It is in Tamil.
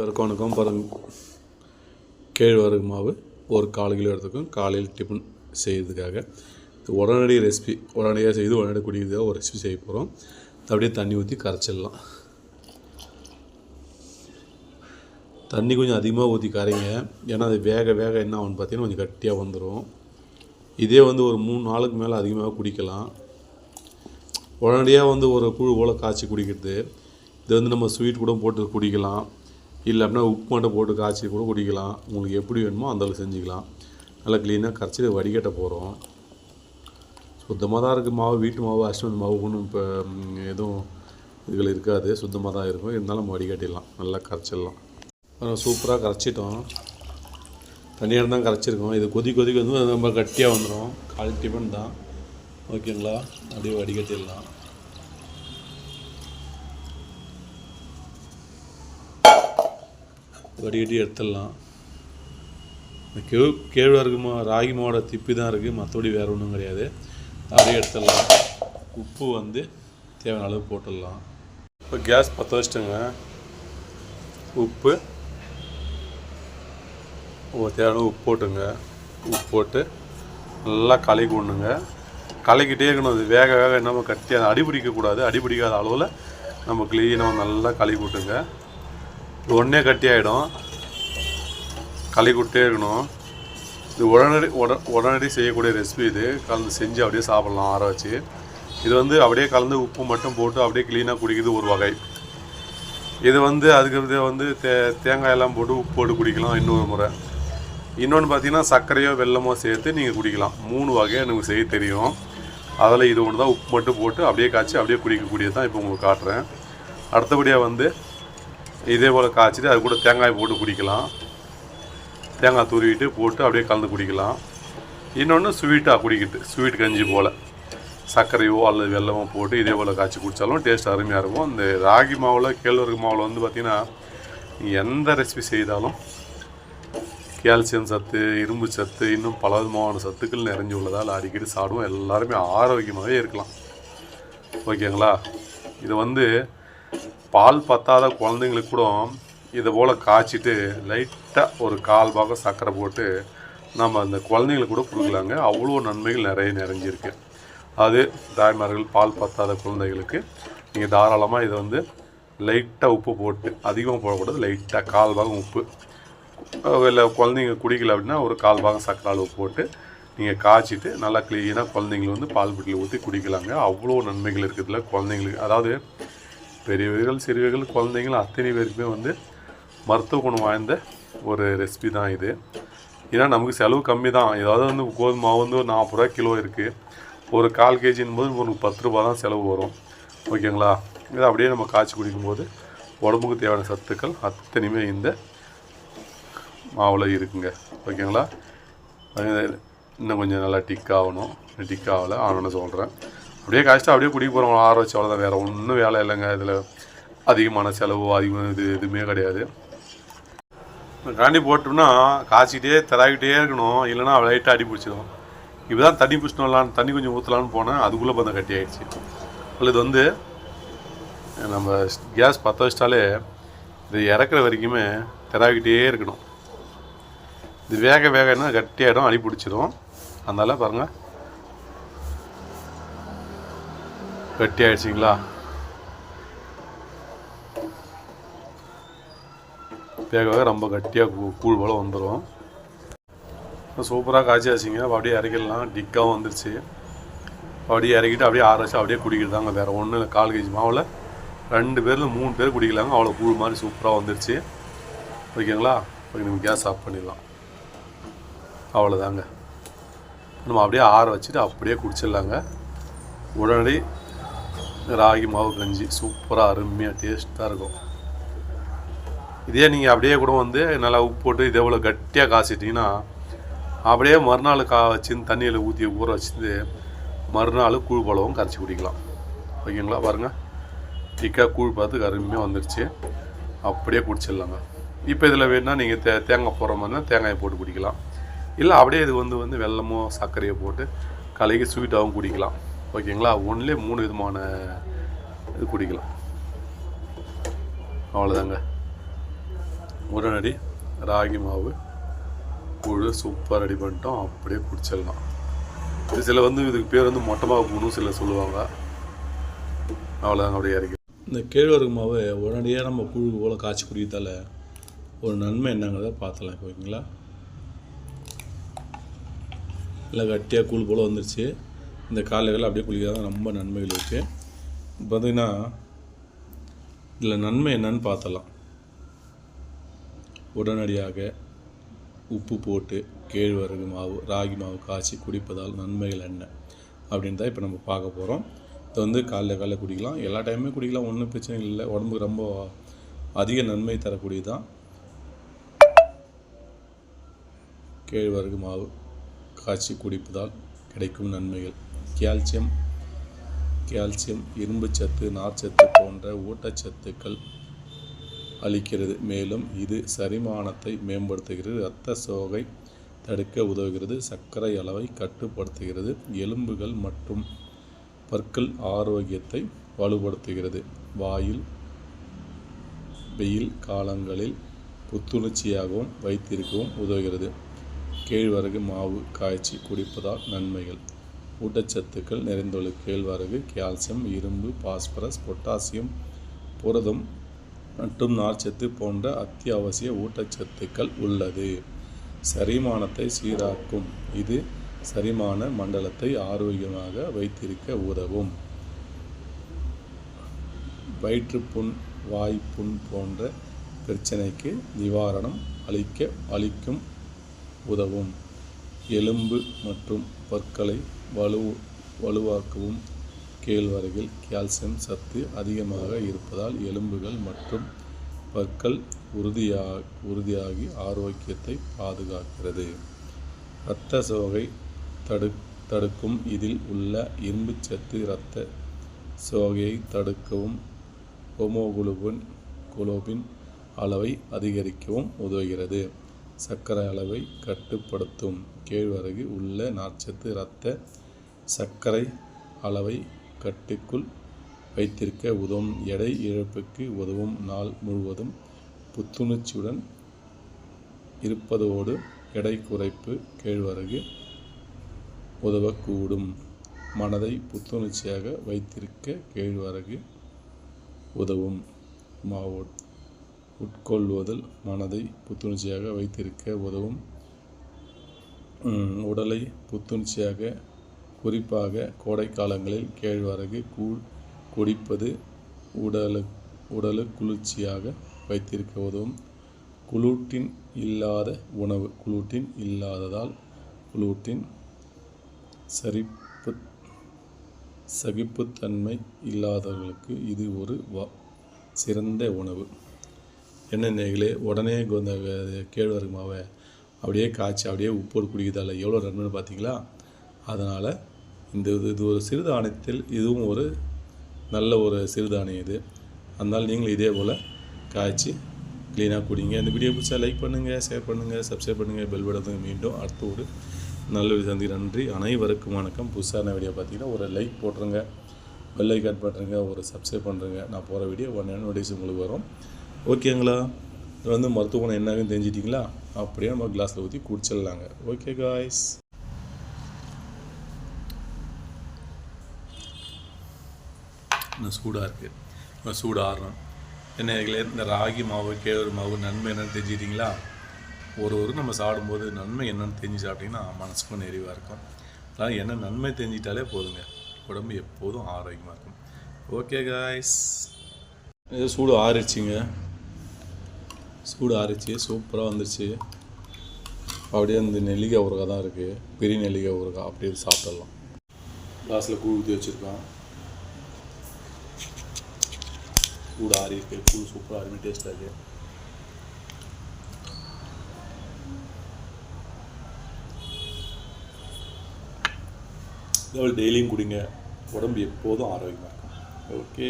இருக்கவனுக்கும் வணக்கம் பாருங்க கேழ்வரகு மாவு ஒரு கால் கிலோ எடுத்துக்கும் காலையில் டிஃபன் செய்யறதுக்காக. உடனடி ரெசிபி உடனடியாக செய்து உடனடி குடிக்கிறதுக்காக ஒரு ரெசிபி செய்ய போகிறோம் அப்படியே தண்ணி ஊற்றி கரைச்சிடலாம். தண்ணி கொஞ்சம் அதிகமாக ஊற்றி கரைங்க. ஏன்னா அது வேக வேக என்ன ஆகும்னு பார்த்தீங்கன்னா கொஞ்சம் கட்டியாக வந்துடும் இதே வந்து ஒரு மூணு நாளுக்கு மேலே அதிகமாக குடிக்கலாம். உடனடியாக வந்து ஒரு கூழ் போல் காய்ச்சி குடிக்கிறது. இது வந்து நம்ம ஸ்வீட் கூட போட்டு குடிக்கலாம். இல்லை அப்படின்னா உப்பு மட்டும் போட்டு காய்ச்சி கூட குடிக்கலாம். உங்களுக்கு எப்படி வேணுமோ அந்தளவுக்கு செஞ்சுக்கலாம். நல்லா க்ளீனாக கரைச்சி வடிகட்ட போகிறோம் சுத்தமாக தான் இருக்குது மாவு வீட்டு மாவு அஸ்வந்த் மாவு ஒன்றும் இப்போ எதுவும் இதுகள் இருக்காது. சுத்தமாக தான் இருக்கும். இருந்தாலும் வடிகட்டிடலாம். நல்லா கரைச்சிடலாம். அப்புறம் சூப்பராக கரைச்சிட்டோம். தனியாக தான் கரைச்சிருக்கோம். இது கொதி கொதிக்க வந்து ரொம்ப கட்டியாக வந்துடும் காலி டிஃபன் தான். ஓகேங்களா? அப்படியே வடிகட்டிடலாம். வடிகட்டி எடுத்துடலாம். இந்த கேழ்வரகு மா ராகி மாவோட திப்பி தான் இருக்குது மற்றபடி வேறு ஒன்றும் கிடையாது. அப்படியே எடுத்துடலாம். உப்பு வந்து தேவையான அளவு போட்டுடலாம். இப்போ கேஸ் பற்ற வச்சுட்டுங்க. உப்பு. தேவையான உப்பு போட்டுங்க. உப்பு போட்டு நல்லா கலக்கி விடணுங்க. கலக்கிட்டே இருக்கணும். அது வேக வேக நம்ம கட்டி அதை அடிபிடிக்கக்கூடாது. அடிபிடிக்காத அளவில் நம்ம க்ளீனாக நல்லா கலக்கி விட்டுங்க. இது உடனே கட்டி ஆகிடும் களி விட்டே இருக்கணும். இது உடனடி உட உடனடி செய்யக்கூடிய ரெசிபி இது. கலந்து செஞ்சு அப்படியே சாப்பிட்லாம் ஆற வச்சு. இது வந்து அப்படியே கலந்து உப்பு மட்டும் போட்டு அப்படியே க்ளீனாக குடிக்கிறது ஒரு வகை. இது வந்து அதுக்கு வந்து தே தேங்காயெல்லாம் போட்டு உப்பு போட்டு குடிக்கலாம் இன்னொரு முறை. இன்னொன்று பார்த்தீங்கன்னா சர்க்கரையோ வெல்லமோ சேர்த்து நீங்கள் குடிக்கலாம். மூணு வகையாக எனக்கு செய்ய தெரியும். அதில் இது ஒன்று தான் உப்பு மட்டும் போட்டு அப்படியே காய்ச்சி அப்படியே குடிக்கக்கூடியது தான் இப்போ உங்களுக்கு காட்டுறேன். அடுத்தபடியாக வந்து இதே போல் காய்ச்சிட்டு அது கூட தேங்காய் போட்டு குடிக்கலாம். தேங்காய் துருவிட்டு போட்டு அப்படியே கலந்து குடிக்கலாம். இன்னொன்று ஸ்வீட்டாக குடிக்கிட்டு ஸ்வீட் கஞ்சி போல். சர்க்கரையோ அல்லது வெல்லமோ போட்டு இதே போல் காய்ச்சி குடித்தாலும் டேஸ்ட் அருமையாக இருக்கும். இந்த ராகி மாவில் கேழ்வரகு மாவில் வந்து பார்த்திங்கன்னா எந்த ரெசிபி செய்தாலும் கால்சியம் சத்து இரும்பு சத்து இன்னும் பல விதமான சத்துக்கள் நிறைஞ்சு உள்ளதால் அடிக்கடி சாப்பிடுவோம். எல்லாருமே ஆரோக்கியமாகவே இருக்கலாம். ஓகேங்களா? இது வந்து பால் பத்தாத குழந்தைங்களுக்கு கூட இதை போல் காய்ச்சிட்டு லைட்டாக ஒரு கால் பாகம் சர்க்கரை போட்டு நம்ம அந்த குழந்தைங்களுக்கு கூட கொடுக்கலாங்க. அவ்வளோ நன்மைகள் நிறைய நிறைஞ்சிருக்கு. அது தாய்மார்கள் பால் பத்தாத குழந்தைகளுக்கு நீங்கள் தாராளமாக இதை வந்து லைட்டாக உப்பு போட்டு அதிகமாக போடக்கூடாது லைட்டாக கால் பாகம் உப்பு. இல்லை குழந்தைங்க குடிக்கல அப்படின்னா ஒரு கால் பாகம் சக்கரை அளவு போட்டு நீங்கள் காய்ச்சிட்டு நல்லா க்ளீனாக குழந்தைங்களை வந்து பால் புட்டில் ஊற்றி குடிக்கலாங்க. அவ்வளோ நன்மைகள் இருக்குதுல குழந்தைங்களுக்கு. அதாவது பெரியவர்கள் சிறியவர்கள் குழந்தைங்கள் அத்தனை பேருக்குமே வந்து மருத்துவ குணம் வாய்ந்த ஒரு ரெசிபி தான் இது. ஏன்னா நமக்கு செலவு கம்மி தான். ஏதாவது வந்து கோதுமை மாவு வந்து ஒரு நாற்பது ரூபா கிலோ இருக்குது ஒரு கால் கேஜின் போது உங்களுக்கு பத்து ரூபா தான் செலவு வரும். ஓகேங்களா? இதை அப்படியே நம்ம காய்ச்சி குடிக்கும்போது உடம்புக்கு தேவையான சத்துக்கள் அத்தனையுமே இந்த மாவில் இருக்குங்க. ஓகேங்களா? இன்னும் கொஞ்சம் நல்லா டிக் ஆகணும். டிக் ஆகலை. ஆகணும்னு சொல்கிறேன் அப்படியே காய்ச்சிட்டு அப்படியே குடிக்க போகிறோம் ஆற வச்சு அவ்வளோதான் வேறு ஒன்றும் வேலை இல்லைங்க. இதில் அதிகமான செலவு அதிகமாக இது எதுவுமே கிடையாது. காண்டி போட்டோம்னா காய்ச்சிக்கிட்டே தராகிட்டே இருக்கணும். இல்லைன்னா லைட்டாக அடி பிடிச்சிடும் இப்போ தான் தண்ணி பிடிச்சிடலான்னு தண்ணி கொஞ்சம் ஊற்றலான்னு போனேன். அதுக்குள்ளே பந்தம் கட்டி ஆகிடுச்சு இது வந்து நம்ம கேஸ் பற்ற வச்சிட்டாலே இது இறக்குற வரைக்குமே தராகிட்டே இருக்கணும். இது வேக வேக என்ன அடி பிடிச்சிடும் அதனால் பாருங்கள் கட்டி ஆயிடுச்சிங்களா வேக வேக ரொம்ப கட்டியாக கூழ் போல் வந்துடும் சூப்பராக காய்ச்சியாச்சுங்க அப்படியே இறக்கிடலாம். டிக்காகவும் வந்துருச்சு. அப்படியே இறக்கிட்டு அப்படியே ஆற வச்சு அப்படியே குடிக்கிறதாங்க வேறு ஒன்றும் இல்லை. கால் கேஜி மாவில் ரெண்டு பேரில் மூணு பேர் குடிக்கலாங்க. அவ்வளோ கூழ் மாதிரி சூப்பராக வந்துருச்சு. ஓகேங்களா? ஓகே நம்ம கேஸ் ஆஃப் பண்ணிடலாம். அவ்வளோதாங்க நம்ம அப்படியே ஆற வச்சுட்டு அப்படியே குடிச்சிடலாங்க. உடனடி ராகி மாவு கஞ்சி. சூப்பராக அருமையாக டேஸ்ட்டாக இருக்கும். இதே நீங்கள் அப்படியே கூட வந்து நல்லா உப்பு போட்டு இதே போல் கட்டியாக காய்ச்சிட்டிங்கன்னா அப்படியே மறுநாள் கா வச்சு தண்ணியில் ஊற்றி ஊற வச்சுட்டு மறுநாள் கூழ் பழவும் கரைச்சி குடிக்கலாம். ஓகேங்களா? பாருங்கள் திக்காக கூழ் பார்த்து அருமையாக வந்துருச்சு. அப்படியே குடிச்சிடலாங்க. இப்போ இதில் வேணுன்னா நீங்கள் தே தேங்காய் போடுற மாதிரினா தேங்காயை போட்டு குடிக்கலாம். இல்லை அப்படியே இது வந்து வந்து வெல்லமோ சர்க்கரையை போட்டு கலக்கி ஸ்வீட்டாகவும் குடிக்கலாம். ஓகேங்களா? ஒன்லே மூணு விதமான இது குடிக்கலாம். அவ்வளோதாங்க உடனடி ராகி மாவு கூழ் சூப்பர் ரெடி பண்ணிட்டோம். அப்படியே குடிச்சிடலாம். இது சில வந்து இதுக்கு பேர் வந்து மொட்டை மாவு பூணும் சில சொல்லுவாங்க. அவ்வளோதாங்க அப்படியே இறக்கி. இந்த கேழ்வரகு மாவு உடனடியாக நம்ம கூழ் போல் காய்ச்சி குடிக்கிறதால ஒரு நன்மை என்னங்கிறத பார்த்தலாம் ஓகேங்களா? இல்லை கட்டியாக கூழ் போல் வந்துருச்சு. இந்த காலையில் அப்படியே குளிக்கிறது ரொம்ப நன்மைகள் இருக்குது பார்த்தீங்கன்னா இதில் நன்மை என்னன்னு பார்த்தலாம். உடனடியாக உப்பு போட்டு கேழ்வரகு மாவு ராகி மாவு காய்ச்சி குடிப்பதால் நன்மைகள் என்ன அப்படின்னு தான் இப்போ நம்ம பார்க்க போகிறோம் இதை வந்து காலைல காலைல குடிக்கலாம். எல்லா டைமுமே குடிக்கலாம். ஒன்றும் பிரச்சனை இல்லை. உடம்புக்கு ரொம்ப அதிக நன்மை தரக்கூடியது தான் கேழ்வரகு மாவு காய்ச்சி குடிப்பதால் கிடைக்கும் நன்மைகள். கால்சியம் கால்சியம் இரும்புச்சத்து நார்ச்சத்து போன்ற ஊட்டச்சத்துக்கள் அளிக்கிறது. மேலும் இது சரிமானத்தை மேம்படுத்துகிறது. இரத்த சோகை தடுக்க உதவுகிறது. சர்க்கரை அளவை கட்டுப்படுத்துகிறது. எலும்புகள் மற்றும் பற்கள் ஆரோக்கியத்தை வலுப்படுத்துகிறது. வாயில் வெயில் காலங்களில் புத்துணர்ச்சியாகவும் வைத்திருக்கவும் உதவுகிறது. கேழ்வரகு மாவு காய்ச்சி குடிப்பதால் நன்மைகள். ஊட்டச்சத்துக்கள் நிறைந்துள்ள கேழ்வரகு கால்சியம் இரும்பு பாஸ்பரஸ் பொட்டாசியம் புரதம் மற்றும் நார்ச்சத்து போன்ற அத்தியாவசிய ஊட்டச்சத்துக்கள் உள்ளது. சரிமானத்தை சீராக்கும். இது சரிமான மண்டலத்தை ஆரோக்கியமாக வைத்திருக்க உதவும். வயிற்றுப்புண் வாய்ப்புண் போன்ற பிரச்சனைக்கு நிவாரணம் அளிக்க அளிக்கும் உதவும். எலும்பு மற்றும் பற்களை வலு வலுவாக்கவும். கேழ்வரகில் கால்சியம் சத்து அதிகமாக இருப்பதால் எலும்புகள் மற்றும் பற்கள் உறுதியா உறுதியாகி ஆரோக்கியத்தை பாதுகாக்கிறது. இரத்த சோகை தடு தடுக்கும் இதில் உள்ள இரும்புச்சத்து இரத்த சோகையை தடுக்கவும். ஹோமோகுளோபின் குளோபின் அளவை அதிகரிக்கவும் உதவுகிறது. சர்க்கரை அளவை கட்டுப்படுத்தும். கேழ்வரகு உள்ள நார்ச்சத்து இரத்த சர்க்கரை அளவை கட்டுக்குள் வைத்திருக்க உதவும். எடை இழப்புக்கு உதவும். நாள் முழுவதும் புத்துணர்ச்சியுடன் இருப்பதோடு எடை குறைப்பு கேழ்வரகு உதவக்கூடும். மனதை புத்துணர்ச்சியாக வைத்திருக்க கேழ்வரகு உதவும். மாவோட் உட்கொள்வதில் மனதை புத்துணர்ச்சியாக வைத்திருக்க உதவும். உடலை புத்துணர்ச்சியாக குறிப்பாக கோடை காலங்களில் கேழ்வரகு கூழ் குடிப்பது உடலு உடலு குளிர்ச்சியாக வைத்திருக்க உதவும். குளூட்டின் இல்லாத உணவு குளூட்டின் இல்லாததால் குளூட்டின் சரிப்பு சகிப்புத்தன்மை இல்லாதவர்களுக்கு இது ஒரு வ சிறந்த உணவு. என்ன நேர்களே உடனே இந்த கேழ்வரகு மாவை அப்படியே காய்ச்சி அப்படியே உப்போடு குடிக்கிறதால எவ்வளோ நன்மைன்னு பார்த்தீங்களா? அதனால் இந்த இது இது ஒரு சிறுதானியத்தில் இதுவும் ஒரு நல்ல ஒரு சிறுதானியம் இது. அதனால் நீங்களும் இதே போல் காய்ச்சி க்ளீனாக குடிங்க. இந்த வீடியோ பிடிச்சா லைக் பண்ணுங்கள் ஷேர் பண்ணுங்கள் சப்ஸ்கிரைப் பண்ணுங்கள் பெல் பட்டத்துக்கு மீண்டும் அடுத்த ஒரு நல்ல ஒரு சந்தி நன்றி. அனைவருக்கும் வணக்கம். புதுசான வீடியோ பார்த்தீங்கன்னா ஒரு லைக் போட்டுருங்க பெல் ஐக்கான் பண்ணுறங்க ஒரு சப்ஸ்கிரைப் பண்ணுறங்க நான் போகிற வீடியோ ஒன் நோட்டீஸ் உங்களுக்கு வரும். ஓகேங்களா? இது வந்து மருத்துவமனை குணம் என்னன்னு தெரிஞ்சிட்டிங்களா? அப்படியே நம்ம கிளாஸில் ஊற்றி குடிச்சிடலாங்க. ஓகே காய்ஸ் இன்னும் சூடாக இருக்குது இன்னும் சூடு ஆறணும். என்ன இதுல இந்த ராகி மாவு கேழ்வரு மாவு நன்மை என்னென்னு தெரிஞ்சுக்கிட்டிங்களா ஒரு ஒரு நம்ம சாப்பிடும்போது நன்மை என்னென்னு தெரிஞ்சு சாப்பிட்டிங்கன்னா மனசுக்கும் நிறைவாக இருக்கும். அதான் என்ன நன்மை தெரிஞ்சிட்டாலே போதுங்க. உடம்பு எப்போதும் ஆரோக்கியமாக இருக்கும். ஓகே காய்ஸ் இது சூடு ஆறிடுச்சிங்க. சூடு ஆறிச்சு சூப்பராக வந்துருச்சு. அப்படியே அந்த நெல்லிக்காய் ஊறுகாய் தான் இருக்குது பெரிய நெல்லிக்காய் ஊறுகாய். அப்படியே சாப்பிடலாம். கிளாஸில் கூழ் ஊற்றி வச்சுருக்கோம் சூடு ஆறி இருக்கு. கூழ் சூப்பராக அருமை டேஸ்ட்டாக இருக்குது டெய்லியும் குடிங்க. உடம்பு எப்போதும் ஆரோக்கியமாக இருக்கும். ஓகே